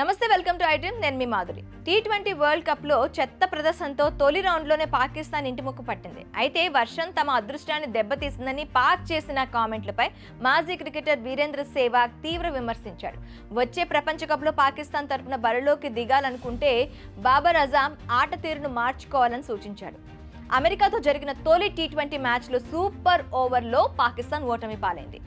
నమస్తే welcome to iDream. నేను మీ మాధురి. టీ ట్వంటీ వరల్డ్ కప్లో చెత్త ప్రదర్శనతో తొలి రౌండ్లోనే పాకిస్తాన్ ఇంటి ముక్కు పట్టింది. అయితే వర్షం తమ అదృష్టాన్ని దెబ్బతీసిందని పాక్ చేసిన కామెంట్లపై మాజీ క్రికెటర్ వీరేంద్ర సేవాగ్ తీవ్ర విమర్శించాడు. వచ్చే ప్రపంచ కప్లో పాకిస్తాన్ తరపున బరిలోకి దిగాలనుకుంటే బాబర్ అజాం ఆట తీరును మార్చుకోవాలని సూచించాడు. అమెరికాతో జరిగిన తొలి టీ ట్వంటీ మ్యాచ్లో సూపర్ ఓవర్లో పాకిస్తాన్ ఓటమి పాలైంది.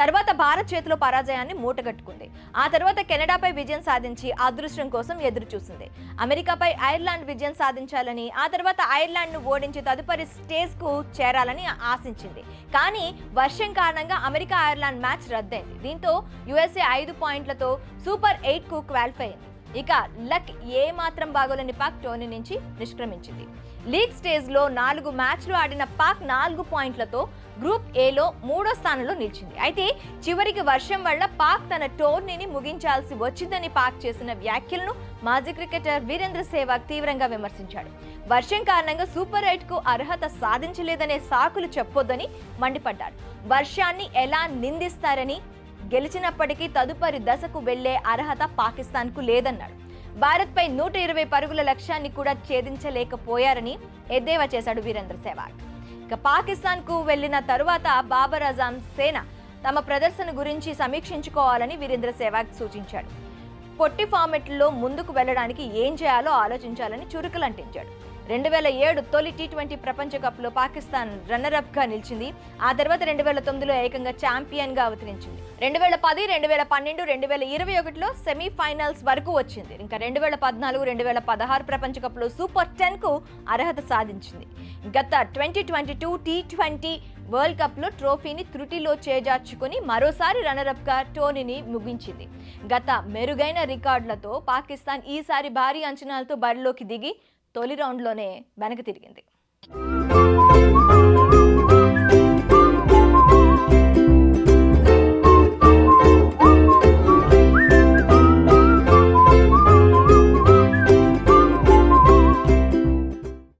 తర్వాత భారత్ చేతిలో పరాజయాన్ని మూటగట్టుకుంది. ఆ తర్వాత కెనడాపై విజయం సాధించి అదృష్టం కోసం ఎదురు చూసింది అమెరికాపై ఐర్లాండ్ విజయం సాధించాలని ఆ తర్వాత ఐర్లాండ్ను ఓడించి తదుపరి స్టేజ్కు చేరాలని ఆశించింది. కానీ వర్షం కారణంగా అమెరికా ఐర్లాండ్ మ్యాచ్ రద్దయింది. దీంతో యుఎస్ఏ ఐదు పాయింట్లతో సూపర్ ఎయిట్కు క్వాలిఫై అయింది. ఇక లక్ ఏ మాత్రం బాగోలేని పాక్ టోర్నీ నుంచి నిష్క్రమించింది. లీగ్ స్టేజ్లో నాలుగు మ్యాచ్లు ఆడిన పాక్ నాలుగు పాయింట్లతో గ్రూప్ ఏలో మూడో స్థానంలో నిలిచింది. అయితే చివరికి వర్షం వల్ల పాక్ తన టోర్నీని ముగించాల్సి వచ్చిందని పాక్ చేసిన వ్యాఖ్యలను మాజీ క్రికెటర్ వీరేంద్ర సేవాగ్ తీవ్రంగా విమర్శించాడు. వర్షం కారణంగా సూపర్ ఎయిట్కు అర్హత సాధించలేదనే సాకులు చెప్పొద్దని మండిపడ్డాడు. వర్షాన్ని ఎలా నిందిస్తారని గెలిచినప్పటికీ తదుపరి దశకు వెళ్ళే అర్హత పాకిస్తాన్కు లేదన్నాడు భారత్పై నూట ఇరవై పరుగుల లక్ష్యాన్ని కూడా ఛేదించలేకపోయారని ఎద్దేవా చేశాడు వీరేంద్ర సెహ్వాగ్ ఇక పాకిస్తాన్కు వెళ్ళిన తరువాత బాబర్ అజాం సేన తమ ప్రదర్శన గురించి సమీక్షించుకోవాలని వీరేంద్ర సెహ్వాగ్ సూచించాడు. పొట్టి ఫార్మెట్లో ముందుకు వెళ్ళడానికి ఏం చేయాలో ఆలోచించాలని చురుకులంటించాడు. రెండు వేల ఏడు తొలి టీ ట్వంటీ ప్రపంచ కప్లో పాకిస్తాన్ రన్నర్ అప్గా నిలిచింది. ఆ తర్వాత రెండు వేల తొమ్మిదిలో ఏకంగా ఛాంపియన్గా అవతరించింది. రెండు వేల పది రెండు వేల పన్నెండు రెండు వేల ఇరవై ఒకటిలో సెమీఫైనల్స్ వరకు వచ్చింది. ఇంకా రెండు వేల పద్నాలుగు రెండు వేల పదహారు ప్రపంచ కప్లో సూపర్ టెన్కు అర్హత సాధించింది. గత twenty twenty two T twenty world కప్లో ట్రోఫీని త్రుటిలో చేజార్చుకుని మరోసారి రన్నరప్గా టోర్నీని ముగించింది. గత మెరుగైన రికార్డులతో పాకిస్తాన్ ఈసారి భారీ అంచనాలతో బరిలోకి దిగి తొలి రౌండ్లోనే వెనక తిరిగింది.